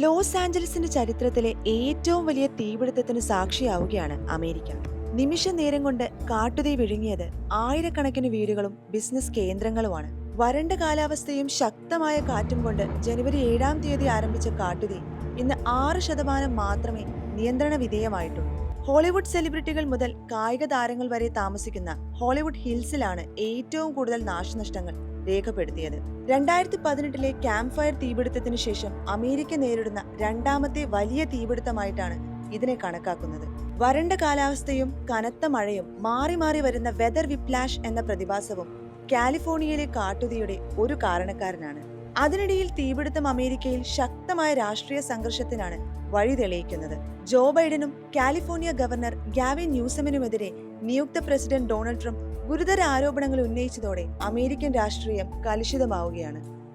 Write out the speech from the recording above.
Loss ആഞ്ചലസിന്റെ ചരിത്രത്തിലെ ഏറ്റവും വലിയ തീപിടുത്തത്തിന് സാക്ഷിയാവുകയാണ് അമേരിക്ക. നിമിഷ നേരം കൊണ്ട് കാട്ടുതീ വിഴുങ്ങിയത് ആയിരക്കണക്കിന് വീടുകളും ബിസിനസ് കേന്ദ്രങ്ങളുമാണ്. വരണ്ട കാലാവസ്ഥയും ശക്തമായ കാറ്റും കൊണ്ട് ജനുവരി ഏഴാം തീയതി ആരംഭിച്ച കാട്ടുതീ ഇന്ന് ആറ് ശതമാനം മാത്രമേ നിയന്ത്രണ വിധേയമായിട്ടുള്ളൂ. ഹോളിവുഡ് സെലിബ്രിറ്റികൾ മുതൽ കായിക താരങ്ങൾ വരെ താമസിക്കുന്ന ഹോളിവുഡ് ഹിൽസിലാണ് ഏറ്റവും കൂടുതൽ നാശനഷ്ടങ്ങൾ. രേഖപ്പെടുത്തിയത്. രണ്ടായിരത്തി പതിനെട്ടിലെ ക്യാമ്പ് ഫയർ തീപിടുത്തത്തിന് ശേഷം അമേരിക്ക നേരിടുന്ന രണ്ടാമത്തെ വലിയ തീപിടുത്തമായിട്ടാണ് ഇതിനെ കണക്കാക്കുന്നത്. വരണ്ട കാലാവസ്ഥയും കനത്ത മഴയും മാറി മാറി വരുന്ന വെതർ വിപ്ലാഷ് എന്ന പ്രതിഭാസവും കാലിഫോർണിയയിലെ കാട്ടുതീയുടെ ഒരു കാരണക്കാരനാണ്. അതിനിടയിൽ തീപിടുത്തം അമേരിക്കയിൽ ശക്തമായ രാഷ്ട്രീയ സംഘർഷത്തിനാണ് വഴി തെളിയിക്കുന്നത്. ജോ ബൈഡനും കാലിഫോർണിയ ഗവർണർ ഗാവിൻ ന്യൂസമിനുമെതിരെ നിയുക്ത പ്രസിഡന്റ് ഡൊണാൾഡ് ട്രംപ് ഗുരുതര ആരോപണങ്ങൾ ഉന്നയിച്ചതോടെ അമേരിക്കൻ രാഷ്ട്രീയം കലുഷിതമാവുകയാണ്.